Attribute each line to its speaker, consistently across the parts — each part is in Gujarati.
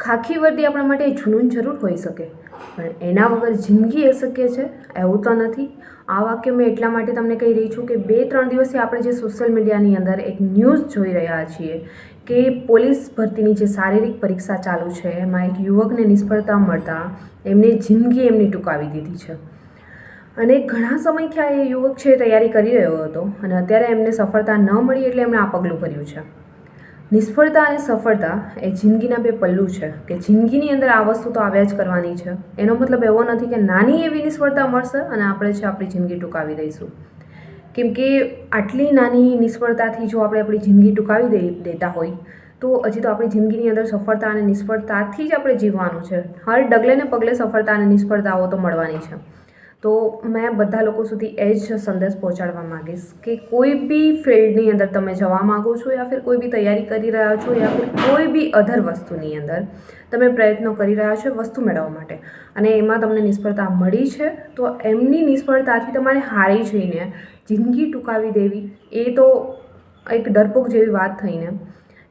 Speaker 1: ખાખી વર્દી આપણા માટે જુનૂન જરૂર હોઈ શકે. પણ એના વગર જિંદગી અશક્ય છે? એવું તો નથી. આ વાક્ય મેં એટલા માટે તમને કહી રહી છું કે બે ત્રણ દિવસથી આપણે જે સોશિયલ મીડિયાની અંદર એક ન્યૂઝ જોઈ રહ્યા છીએ કે પોલીસ ભરતીની જે શારીરિક પરીક્ષા ચાલુ છે, એમાં એક યુવકને નિષ્ફળતા મળતા એમની જિંદગી એમની ટૂંકાવી દીધી છે. અને ઘણા સમયથી આ યુવક છે તૈયારી કરી રહ્યો હતો અને અત્યારે એમને સફળતા ન મળી એટલે એમણે આ પગલું ભર્યું છે. નિષ્ફળતા અને સફળતા એ જિંદગીના બે પલ્લું છે કે જિંદગીની અંદર આ વસ્તુ તો આવ્યા જ કરવાની છે. એનો મતલબ એવો નથી કે નાની એવી નિષ્ફળતા મળશે અને આપણે છે આપણી જિંદગી ટૂંકાવી દઈશું. કેમ કે આટલી નાની નિષ્ફળતાથી જો આપણે આપણી જિંદગી ટૂંકાવી દઈ દેતા હોય, તો હજી તો આપણી જિંદગીની અંદર સફળતા અને નિષ્ફળતાથી જ આપણે જીવવાનું છે. હર ડગલે ને પગલે સફળતા અને નિષ્ફળતાઓ તો મળવાની છે. તો મેં બધા લોકો સુધી એ જ સંદેશ પહોંચાડવા માગીશ કે કોઈ બી ફિલ્ડની અંદર તમે જવા માગો છો યા ફિર કોઈ બી તૈયારી કરી રહ્યા છો યા ફિર કોઈ બી અધર વસ્તુની અંદર તમે પ્રયત્નો કરી રહ્યા છો વસ્તુ મેળવવા માટે. અને એમાં તમને નિષ્ફળતા મળી છે, તો એમની નિષ્ફળતાથી તમારે હારી જઈને જિંદગી ટૂંકાવી દેવી એ તો એક ડરપોક જેવી વાત થઈને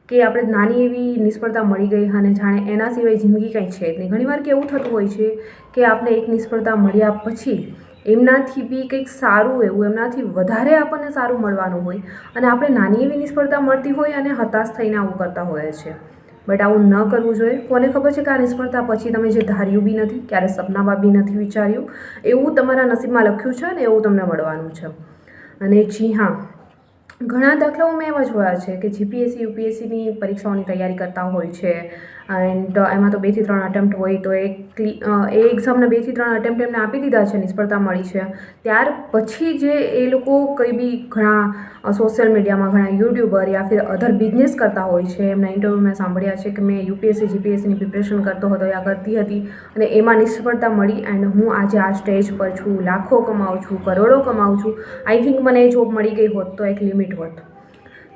Speaker 1: કે આપણે નાની એવી નિષ્ફળતા મળી ગઈ અને જાણે એના સિવાય જિંદગી કંઈ છે જ નહીં. ઘણીવાર કેવું થતું હોય છે કે આપણે એક નિષ્ફળતા મળ્યા પછી એમનાથી બી કંઈક સારું એવું, એમનાથી વધારે આપણને સારું મળવાનું હોય અને આપણે નાની એવી નિષ્ફળતા મળતી હોય અને હતાશ થઈને આવું કરતા હોઈએ છીએ. બટ આવું ન કરવું જોઈએ. કોને ખબર છે કે આ નિષ્ફળતા પછી તમે જે ધાર્યું બી નથી, ક્યારે સપનામાં બી નથી વિચાર્યું, એવું તમારા નસીબમાં લખ્યું છે અને એવું તમને મળવાનું છે. અને જી હા ઘણા દાખલાઓ મેં એવા જોયા છે કે જીપીએસસી યુપીએસસીની પરીક્ષાઓની તૈયારી કરતા હોય છે. એન્ડ એમાં તો બેથી ત્રણ અટેમ્પ્ટ હોય તો એ એ એક્ઝામના બેથી ત્રણ અટેમ્પ્ટ એમને આપી દીધા છે, નિષ્ફળતા મળી છે. ત્યાર પછી જે એ લોકો કંઈ બી ઘણા સોશિયલ મીડિયામાં ઘણા યુટ્યુબર યા ફિર અધર બિઝનેસ કરતા હોય છે, એમના ઇન્ટરવ્યૂ મેં સાંભળ્યા છે કે મેં યુપીએસસી જીપીએસસીની પ્રિપરેશન કરતો હતો, યા કરતી હતી અને એમાં નિષ્ફળતા મળી એન્ડ હું આજે આ સ્ટેજ પર છું, લાખો કમાઉં છું, કરોડો કમાઉં છું. આઈ થિંક મને એ જોબ મળી ગઈ હોત તો એક લિમિટ હોત.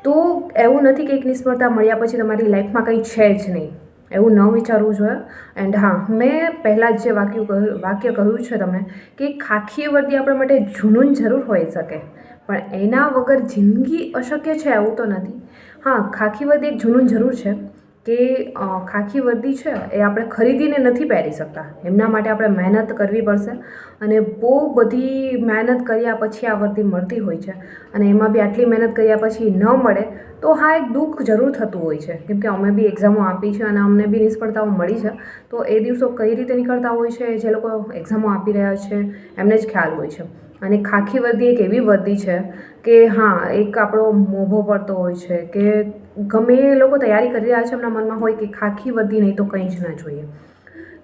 Speaker 1: તો એવું નથી કે એક નિષ્ફળતા મળ્યા પછી તમારી લાઈફમાં કંઈ છે જ નહીં. એવું ન વિચારવું જોઈએ. એન્ડ હા, મેં પહેલાં જ જે વાક્ય કહ્યું વાક્ય કહ્યું છે તમને કે ખાખી વર્દી આપણા માટે જૂનૂન જરૂર હોઈ શકે, પણ એના વગર જિંદગી અશક્ય છે એવું તો નથી. હા, ખાખી વર્દી એક જૂનૂન જરૂર છે કે ખાખી વર્દી છે એ આપણે ખરીદીને નથી પહેરી શકતા. એમના માટે આપણે મહેનત કરવી પડશે અને બહુ બધી મહેનત કર્યા પછી આ વર્દી મળતી હોય છે અને એમાં બી આટલી મહેનત કર્યા પછી ન મળે તો હા, એક દુઃખ જરૂર થતું હોય છે. કેમ કે અમે બી એક્ઝામો આપી છે અને અમને બી નિષ્ફળતાઓ મળી છે. તો એ દિવસો કઈ રીતે નીકળતા હોય છે? જે લોકો એક્ઝામો આપી રહ્યા છે, એમને જ ખ્યાલ હોય છે. અને ખાખી વર્દી એક એવી વર્દી છે કે હા, એક આપણો મોભો પડતો હોય છે કે ગમે એ લોકો તૈયારી કરી રહ્યા છે એમના મનમાં હોય કે ખાખી વર્દી નહીં તો કંઈ જ ના જોઈએ.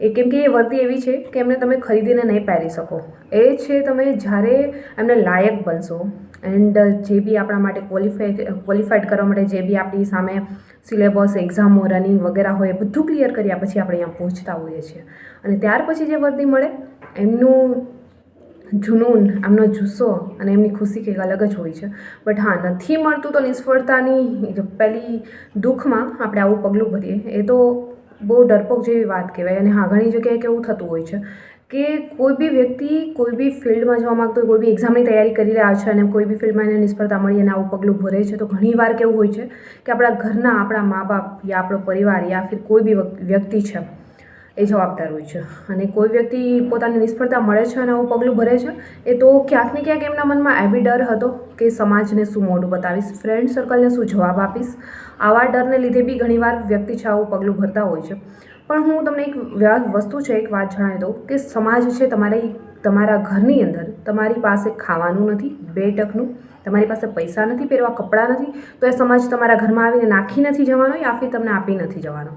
Speaker 1: એ કેમ કે એ વર્દી એવી છે કે એમને તમે ખરીદીને નહીં પહેરી શકો. એ છે તમે જ્યારે એમને લાયક બનશો એન્ડ જે બી આપણા માટે ક્વોલિફાઈ ક્વોલિફાઈડ કરવા માટે જે બી આપણી સામે સિલેબસ એક્ઝામો રનિંગ વગેરે હોય બધું ક્લિયર કર્યા પછી આપણે અહીંયા પહોંચતા હોઈએ છીએ. અને ત્યાર પછી જે વર્દી મળે એમનું જુનૂન, એમનો જુસ્સો અને એમની ખુશી કંઈક અલગ જ હોય છે. બટ હા, નથી મળતું તો નિષ્ફળતાની પહેલી દુઃખમાં આપણે આવું પગલું ભરીએ, એ તો બહુ ડરપોક જેવી વાત કહેવાય. અને હા, ઘણી જગ્યાએ કેવું થતું હોય છે કે કોઈ બી વ્યક્તિ કોઈ બી ફિલ્ડમાં જવા માગતો હોય, કોઈ બી એક્ઝામની તૈયારી કરી રહ્યા છે અને કોઈ બી ફિલ્ડમાં એને નિષ્ફળતા મળી અને આવું પગલું ભરે છે, તો ઘણીવાર કેવું હોય છે કે આપણા ઘરના આપણા મા બાપ યા આપણો પરિવાર યા ફિર કોઈ બી વ્યક્તિ છે એ જવાબદાર હોય છે. અને કોઈ વ્યક્તિ પોતાની નિષ્ફળતા મળે છે અને આવું પગલું ભરે છે, એ તો ક્યાંક ને ક્યાંક એમના મનમાં એ બી ડર હતો કે સમાજને શું મોઢું બતાવીશ ફ્રેન્ડ સર્કલને શું જવાબ આપીશ. આવા ડરને લીધે બી ઘણીવાર વ્યક્તિ છે આવું પગલું ભરતા હોય છે. પણ હું તમને એક વસ્તુ છે, એક વાત જણાવી દઉં કે સમાજ છે તમારી, તમારા ઘરની અંદર તમારી પાસે ખાવાનું નથી, બે ટકનું, તમારી પાસે પૈસા નથી, પહેરવા કપડાં નથી, તો એ સમાજ તમારા ઘરમાં આવીને નાખી નથી જવાનો યા ફિર તમને આપી નથી જવાનો.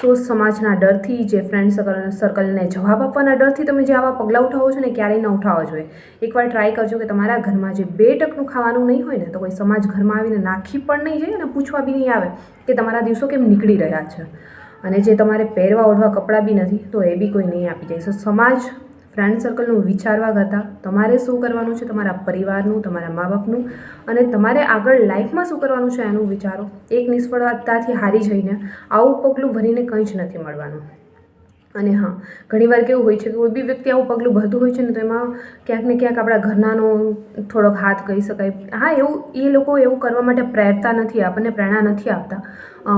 Speaker 1: તો સમાજના ડરથી જે ફ્રેન્ડ સર્કલ સર્કલને જવાબ આપવાના ડરથી તમે જે આવા પગલાં ઉઠાવો છો ને ક્યારેય ન ઉઠાવવા જોઈએ. એકવાર ટ્રાય કરજો કે તમારા ઘરમાં જે બે ટકનું ખાવાનું નહીં હોય ને, તો કોઈ સમાજ ઘરમાં આવીને નાખી પણ નહીં જાય અને પૂછવા બી નહીં આવે કે તમારા દિવસો કેમ નીકળી રહ્યા છે. અને જે તમારે પહેરવા, ઓઢવા કપડાં બી નથી, તો એ બી કોઈ નહીં આપી જાય. સો સમાજ ફ્રેન્ડ સર્કલનું વિચારવા કરતાં તમારે શું કરવાનું છે? તમારા પરિવારનું, તમારા મા બાપનું અને તમારે આગળ લાઈફમાં શું કરવાનું છે એનું વિચારો? એક નિષ્ફળતાથી હારી જઈને આવું પગલું ભરીને કંઈ જ નથી મળવાનું. અને હા, ઘણીવાર કેવું હોય છે કે કોઈ બી વ્યક્તિ આવું પગલું ભરતું હોય છે ને તો એમાં ક્યાંક ને ક્યાંક આપણા ઘરનાનો થોડોક હાથ કહી શકાય. હા, એવું, એ લોકો એવું કરવા માટે પ્રેરતા નથી, આપણને પ્રેરણા નથી આપતા.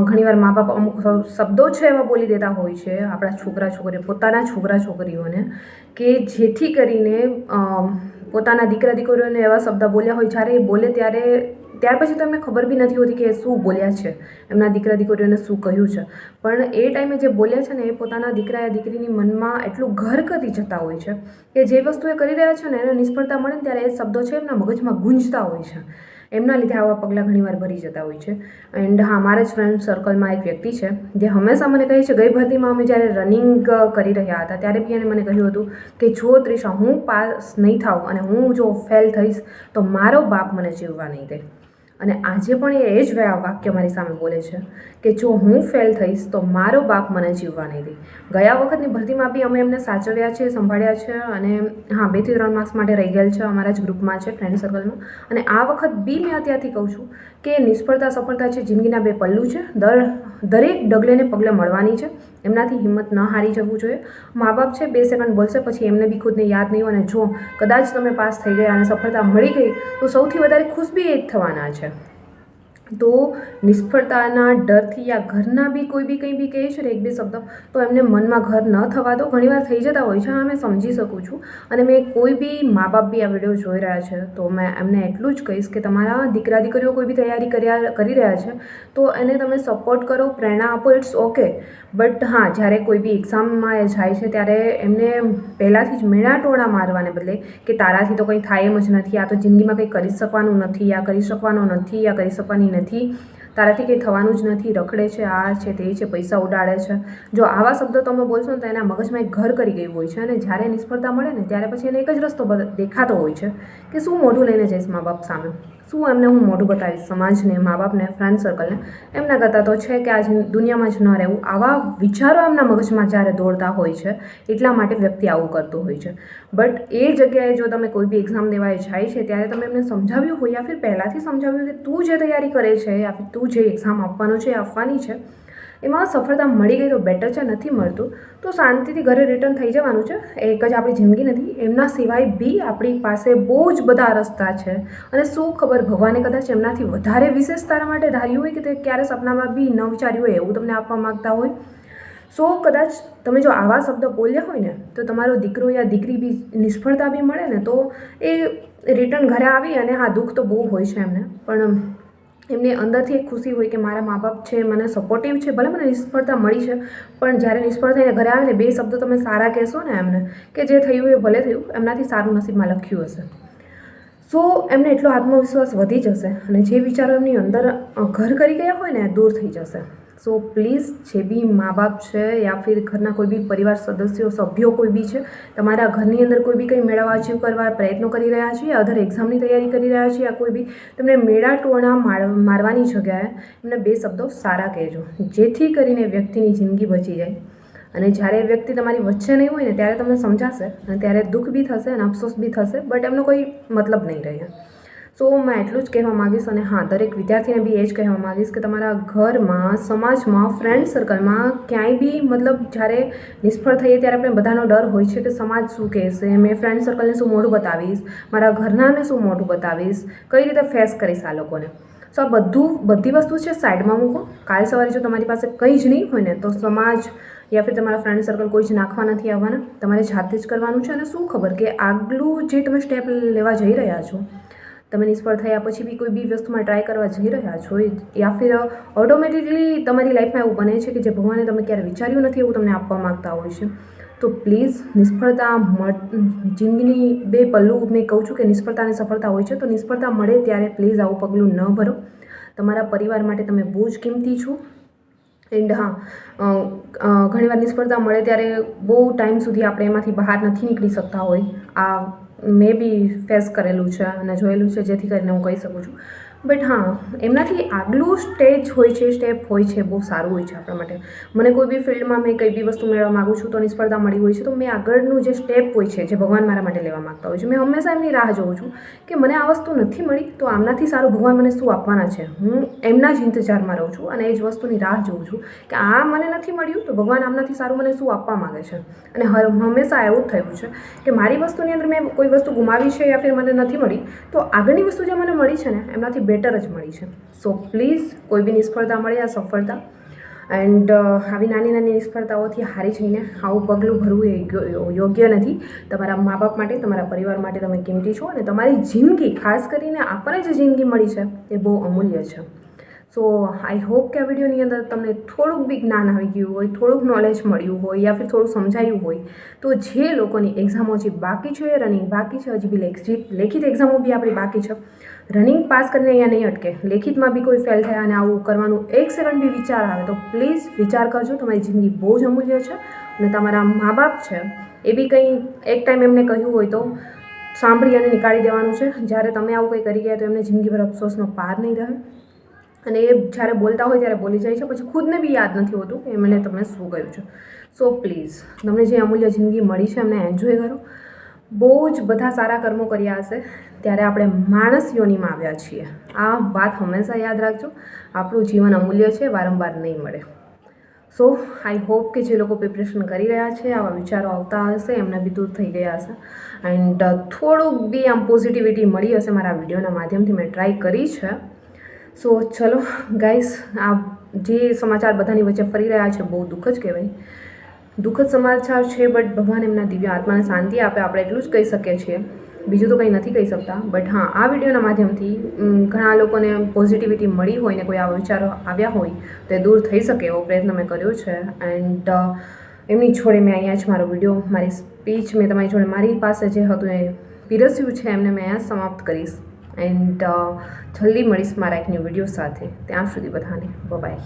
Speaker 1: ઘણીવાર મા બાપ અમુક શબ્દો છે એવા બોલી દેતા હોય છે, આપણા છોકરા છોકરીઓ પોતાના છોકરા છોકરીઓને કે જેથી કરીને પોતાના દીકરા દીકરીઓને એવા શબ્દ બોલ્યા હોય જ્યારે એ બોલે ત્યારે ત્યાર પછી તો એમને ખબર બી નથી હોતી કે એ શું બોલ્યા છે, એમના દીકરા દીકરીઓને શું કહ્યું છે. પણ એ ટાઈમે જે બોલ્યા છે ને એ પોતાના દીકરા યા દીકરીની મનમાં એટલું ઘર કરી જતા હોય છે કે જે વસ્તુ એ કરી રહ્યા છે ને એને નિષ્ફળતા મળે ને ત્યારે એ શબ્દો છે એમના મગજમાં ગુંજતા હોય છે. એમના લીધે આવા પગલાં ઘણીવાર ભરી જતા હોય છે. એન્ડ હા, મારા જ ફ્રેન્ડ સર્કલમાં એક વ્યક્તિ છે, જે હંમેશા મને કહે છે, ગઈ ભરતીમાં અમે જ્યારે રનિંગ કરી રહ્યા હતા, ત્યારે બી એને મને કહ્યું હતું કે, જો ત્રિષા, હું પાસ નહીં થાઉં અને હું જો ફેલ થઈશ, તો મારો બાપ મને જીવવા નહીં દે. અને આજે પણ એ એ જ વાક્ય મારી સામે બોલે છે કે જો હું ફેલ થઈશ તો મારો બાપ મને જીવવા નહીં દે. ગયા વખતની ભરતીમાં બી અમે એમને સાચવ્યા છે, સંભાળ્યા છે અને હા બેથી ત્રણ માર્ક્સ માટે રહી ગયેલ છે અમારા જ ગ્રુપમાં છે ફ્રેન્ડ સર્કલમાં અને આ વખત બી મેં અત્યારથી કહું છું કે નિષ્ફળતા, સફળતા છે જિંદગીના બે પલ્લું છે. દર, દરેક ડગલેને પગલે મળવાની છે. એમનાથી હિંમત ન હારી જવું જોઈએ. મા બાપ છે, બે સેકન્ડ બોલશે, પછી એમને બી ખુદને યાદ નહીં હોય અને જો કદાચ તમે પાસ થઈ ગયા અને સફળતા મળી ગઈ, તો સૌથી વધારે ખુશ બી એ જ થવાના છે. તો નિષ્ફળતાના ડરથી યા ઘરના બી કોઈ બી કંઈ બી કહે છે ને એક બે શબ્દ, તો એમને મનમાં ઘર ન થવા દો. ઘણીવાર થઈ જતા હોય છે હા મેં સમજી શકું છું. અને મેં કોઈ બી મા બાપ બી આ વીડિયો જોઈ રહ્યા છે, તો મેં એમને એટલું જ કહીશ કે તમારા દીકરા દીકરીઓ કોઈ બી તૈયારી કર્યા, કરી રહ્યા છે, તો એને તમે સપોર્ટ કરો, પ્રેરણા આપો ઇટ્સ ઓકે બટ હા, જ્યારે કોઈ બી એક્ઝામમાં એ જાય છે, ત્યારે એમને પહેલાંથી જ મેળા ટોણા મારવાને બદલે કે તારાથી તો કંઈ થાય એમ જ નથી, આ તો જિંદગીમાં કંઈ કરી શકવાનું નથી, આ કરી શકવાનો નથી, આ કરી શકવાની નથી તારાથી કંઈ થવાનું જ નથી. રખડે છે, આ છે, તે છે, પૈસા ઉડાડે છે. જો આવા શબ્દો તમે બોલશો ને તો એના મગજમાં એક ઘર કરી ગયું હોય છે અને જ્યારે નિષ્ફળતા મળે ને, ત્યારે પછી એને એક જ રસ્તો દેખાતો હોય છે કે શું મોઢું લઈને જઈશ મા બાપ સામે. શું એમને હું મોઢું બતાવીશ સમાજને મા બાપને ફ્રેન્ડ સર્કલને એમના કરતાં તો છે કે આ દુનિયામાં જ ન રહેવું. આવા વિચારો એમના મગજમાં જ્યારે દોડતા હોય છે, એટલા માટે વ્યક્તિ આવું કરતું હોય છે. બટ એ જગ્યાએ જો તમે કોઈ બી એક્ઝામ દેવાય જાય છે, ત્યારે તમે એમને સમજાવ્યું હોય, યા ફિર પહેલાંથી સમજાવ્યું કે તું જે તૈયારી કરે છે, યા ફિર તું જે એક્ઝામ આપવાનો છે એ આપવાની છે એમાં સફળતા મળી ગઈ તો બેટર છે, નથી મળતું, તો શાંતિથી ઘરે રિટર્ન થઈ જવાનું છે. એક જ આપણી જિંદગી નથી. એમના સિવાય બી આપણી પાસે બહુ જ બધા રસ્તા છે. અને શું ખબર, ભગવાને કદાચ એમનાથી વધારે વિશેષ તારા માટે ધાર્યું હોય કે તે ક્યારે સપનામાં બી ન વિચાર્યું હોય એવું તમને આપવા માગતા હોય. સો કદાચ તમે જો આવા શબ્દ બોલ્યા હોય ને, તો તમારો દીકરો યા દીકરી બી નિષ્ફળતા બી મળે ને, તો એ રિટર્ન ઘરે આવી અને હા, દુઃખ તો બહુ હોય છે એમને. પણ એમને અંદરથી એક ખુશી હોય કે મારા મા બાપ છે, મને સપોર્ટિવ છે, ભલે મને નિષ્ફળતા મળી છે, પણ જ્યારે નિષ્ફળ થઈને ઘરે આવે ને બે શબ્દો તમે સારા કહેશો ને એમને કે જે થયું એ ભલે થયું, એમનાથી સારું નસીબમાં લખ્યું હશે. સો, એમને એટલો આત્મવિશ્વાસ વધી જશે અને જે વિચારો એમની અંદર ઘર કરી ગયા હોય ને દૂર થઈ જશે. સો પ્લીઝ જે બી મા બાપ છે યા ફિર ઘરના કોઈ બી પરિવાર સદસ્યો, સભ્યો કોઈ બી છે, તમારા ઘરની અંદર કોઈ બી કંઈ મેળવવા અચીવ કરવા પ્રયત્નો કરી રહ્યા છે, અધર એક્ઝામની તૈયારી કરી રહ્યા છે, યા કોઈ બી, તમને મેળા ટોણા માર, મારવાની જગ્યાએ એમને બે શબ્દો સારા કહેજો, જેથી કરીને વ્યક્તિની જિંદગી બચી જાય. અને જ્યારે વ્યક્તિ તમારી વચ્ચે નહીં હોય ને, ત્યારે તમને સમજાશે અને ત્યારે દુઃખ બી થશે અને અફસોસ બી થશે, બટ એમનો કોઈ મતલબ નહીં રહે. સો મેં એટલું જ કહેવા માગીશ અને હા, દરેક વિદ્યાર્થીને બી એ જ કહેવા માગીશ કે તમારા ઘરમાં, સમાજમાં ફ્રેન્ડ સર્કલમાં ક્યાંય બી મતલબ જ્યારે નિષ્ફળ થઈએ ત્યારે આપણે બધાનો ડર હોય છે કે સમાજ શું કહેશે. મેં ફ્રેન્ડ સર્કલને શું મોઢું બતાવીશ? મારા ઘરનાને શું મોઢું બતાવીશ? કઈ રીતે ફેસ કરીશ આ લોકોને? સો આ બધું, બધી વસ્તુ છે સાઈડમાં મૂકો. કાલ સવારે જો તમારી પાસે કંઈ જ નહીં હોય ને, તો સમાજ યા ફિર તમારા ફ્રેન્ડ સર્કલ કોઈ જ નાખવા નથી આવવાના. તમારે જાતે જ કરવાનું છે અને શું ખબર કે આગલું જે તમે સ્ટેપ લેવા જઈ રહ્યા છો તમે નિષ્ફળ થયા પછી બી કોઈ બી વસ્તુમાં ટ્રાય કરવા જઈ રહ્યા છો યા ફિર ઓટોમેટિકલી તમારી લાઈફમાં એવું બને છે કે જે ભગવાને તમે ક્યારે વિચાર્યું નથી એવું તમને આપવા માગતા હોય છે. તો પ્લીઝ નિષ્ફળતા જિંદગીની બે પલ્લું મેં કહું છું કે નિષ્ફળતા અને સફળતા હોય છે. તો નિષ્ફળતા મળે ત્યારે પ્લીઝ આવું પગલું ન ભરો. તમારા પરિવાર માટે તમે બહુ જ કિંમતી છો. એન્ડ હા ઘણીવાર નિષ્ફળતા મળે ત્યારે બહુ ટાઈમ સુધી આપણે એમાંથી બહાર નથી નીકળી શકતા હોય. આ મેં બી ફેસ કરેલું છે અને જોયેલું છે જેથી કરીને હું કહી શકું છું. બટ હા, એમનાથી આગલું સ્ટેજ હોય છે, સ્ટેપ હોય છે, બહુ સારું હોય છે આપણા માટે. મને કોઈ બી ફિલ્ડમાં મેં કંઈ બી વસ્તુ મેળવવા માગું છું, તો નિષ્ફળતા મળી હોય છે, તો મેં આગળનું જે સ્ટેપ હોય છે, જે ભગવાન મારા માટે લેવા માગતા હોય છે. મેં હંમેશા એમની રાહ જોઉં છું કે મને આ વસ્તુ નથી મળી, તો આમનાથી સારું ભગવાન મને શું આપવાના છે? હું એમના જ ઇંતજારમાં રહું છું અને એ જ વસ્તુની રાહ જોઉં છું કે આ મને નથી મળ્યું, તો ભગવાન આમનાથી સારું મને શું આપવા માગે છે? અને હર, હંમેશા એવું જ થયું છે કે મારી વસ્તુની અંદર મેં કોઈ વસ્તુ ગુમાવી છે, યા ફિર મને નથી મળી, તો આગળની વસ્તુ જે મને મળી છે ને, એમનાથી બેટર જ મળી છે. સો પ્લીઝ કોઈ બી નિષ્ફળતા મળે, આ સફળતા. એન્ડ આવી નાની નાની નિષ્ફળતાઓથી હારી જઈને આવું પગલું ભરવું એ યોગ્ય- નથી. તમારા મા બાપ માટે, તમારા પરિવાર માટે તમે કિંમતી છો અને તમારી જિંદગી, ખાસ કરીને આપણને જે જિંદગી મળી છે, એ બહુ અમૂલ્ય છે. સો આઈ હોપ કે આ વિડીયોની અંદર તમને થોડુંક બી જ્ઞાન આવી ગયું હોય, થોડુંક નોલેજ મળ્યું હોય યા ફિર થોડું સમજાયું હોય, તો જે લોકોની એક્ઝામો હજી બાકી છે રનિંગ બાકી છે, હજી બી લેખિત એક્ઝામો બી આપણી બાકી છે રનિંગ પાસ કરીને અહીંયા નહીં અટકે. લેખિતમાં બી કોઈ ફેલ થયા અને આવું કરવાનું એક સેકન્ડ બી વિચાર આવે, તો પ્લીઝ વિચાર કરજો, તમારી જિંદગી બહુ જ અમૂલ્ય છે અને તમારા મા બાપ છે, એ બી કંઈ એક ટાઈમ એમને કહ્યું હોય તો સાંભળી અને નીકાળી દેવાનું છે. જ્યારે તમે આવું કંઈ કરી ગયા તો એમને જિંદગીભર અફસોસનો પાર નહીં રહે. અને એ જ્યારે બોલતા હોય ત્યારે બોલી જાય છે. પછી ખુદને બી યાદ નથી હોતું કે મને તમને શું કહ્યું છે. સો પ્લીઝ તમને જે અમૂલ્ય જિંદગી મળી છે, એમને એન્જોય કરો. બહુ જ બધા સારા કર્મો કર્યા હશે. ત્યારે આપણે માણસ યોનીમાં આવ્યા છીએ. આ વાત હંમેશા યાદ રાખજો. આપણું જીવન અમૂલ્ય છે, વારંવાર નહીં મળે. સો આઈ હોપ કે જે લોકો પ્રિપરેશન કરી રહ્યા છે, આવા વિચારો આવતા હશે, એમને બી દૂર થઈ ગયા હશે. એન્ડ થોડુંક બી આમ પોઝિટિવિટી મળી હશે મારા વિડીયોના માધ્યમથી મેં ટ્રાય કરી છે. સો ચલો ગાઈસ આ જે સમાચાર બધાની વચ્ચે ફરી રહ્યા છે, બહુ દુઃખ જ કહેવાય. દુઃખદ સમાચાર છે બટ ભગવાન એમના દિવ્ય આત્માને શાંતિ આપે, આપણે એટલું જ કહી શકીએ છીએ. બીજું તો કંઈ નથી કહી શકતા બટ હા, આ વિડીયોના માધ્યમથી ઘણા લોકોને પોઝિટિવિટી મળી હોય ને કોઈ આવા વિચારો આવ્યા હોય, તો દૂર થઈ શકે એવો પ્રયત્ન મેં કર્યો છે. એન્ડ એમની જોડે મેં અહીંયા જ મારો વીડિયો, મારી સ્પીચ મેં તમારી જોડે, મારી પાસે જે હતું એ પીરસ્યું છે, એમને મેં અહીંયા સમાપ્ત કરીશ. એન્ડ જલ્દી મળીશ મારા એક ન્યૂ વીડિયો સાથે. ત્યાં સુધી બધાને બાય